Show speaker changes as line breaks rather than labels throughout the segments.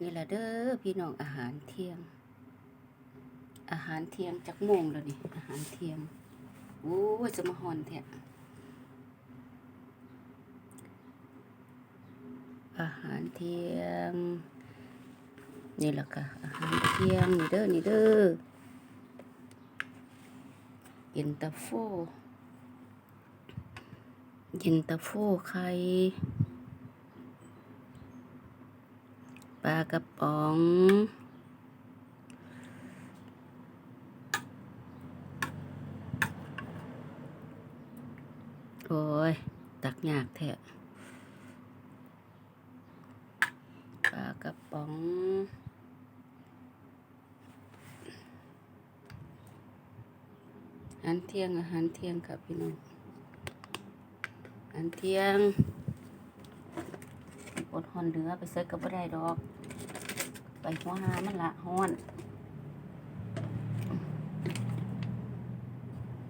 นี่แหละเด้อพี่น้องอาหารเที่ยง อาหารเที่ยงจักโมงแล้วนี่อาหารเที่ยงโอ้จะมาหอนแท้อาหารเที่ยงนี่แหละค่ะอาหารเที่ยงนี่เด้อนี่เด้อเย็นตาโฟเย็นตาโฟไข่ปลากระป๋อง โอ้ย ตักยากแท้ปลากระป๋องอาหารเที่ยงอาหารเที่ยงครับพี่น้องอาหารเที่ยงอดหอนเหลือไปเซ็กก็บ่ได้ดอก หัวหามันละห้อน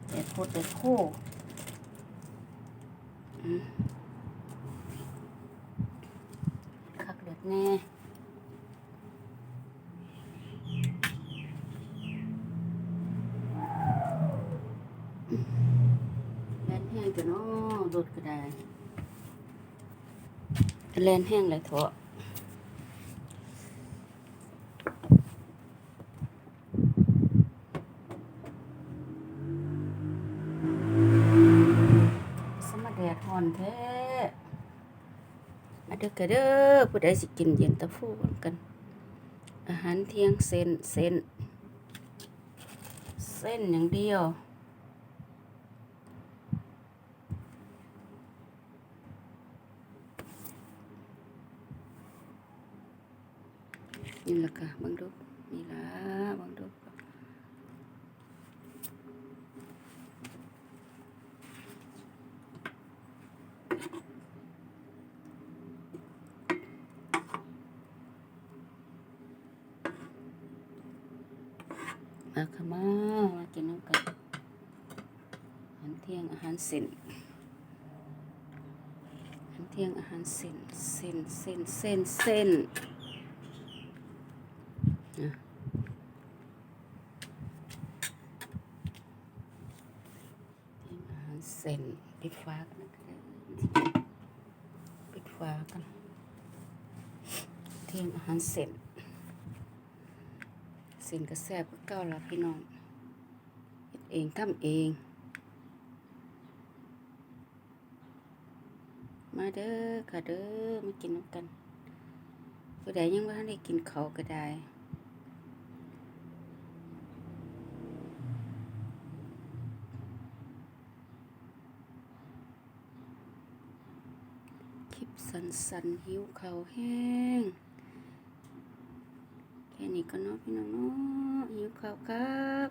เด็ดโคตรเด็ดโคอืมคักเด็ดแน่แล่นแห้งจะน้อรถก็ได้แล่นแห้งเลยเถอะ สมาแดดห่อนแท้มาเด้อกะเด้อผู้ใดสิกินเย็นตาโฟกัน อาหารเที่ยง เส้นเส้นเส้นอย่างเดียว นี่แหละค่ะเบังดูนี่ละเบังดู มาค่ะมามากินน้ำกันอาหารเที่ยงอาหารเส้นอาหารเที่ยงอาหารเส้นเส้นเส้นเส้นเส้นอะเที่อาหารเส้นปิดฟ้ากันนะคะปิดฟ้ากันเที่ยงอาหารเส้น ส้นกระแซบก็เก้าละพี่น้องเฮ็ดเองทำเอง มาเด้อค่ะเด้อมากินน้ำกันผู้ใดยังว่าได้กินเขาก็ได้คลิปสันๆหิวเขาแห้ง แค่นี้ก็เนาะพี่น้องเนาะหิวข้าวครับ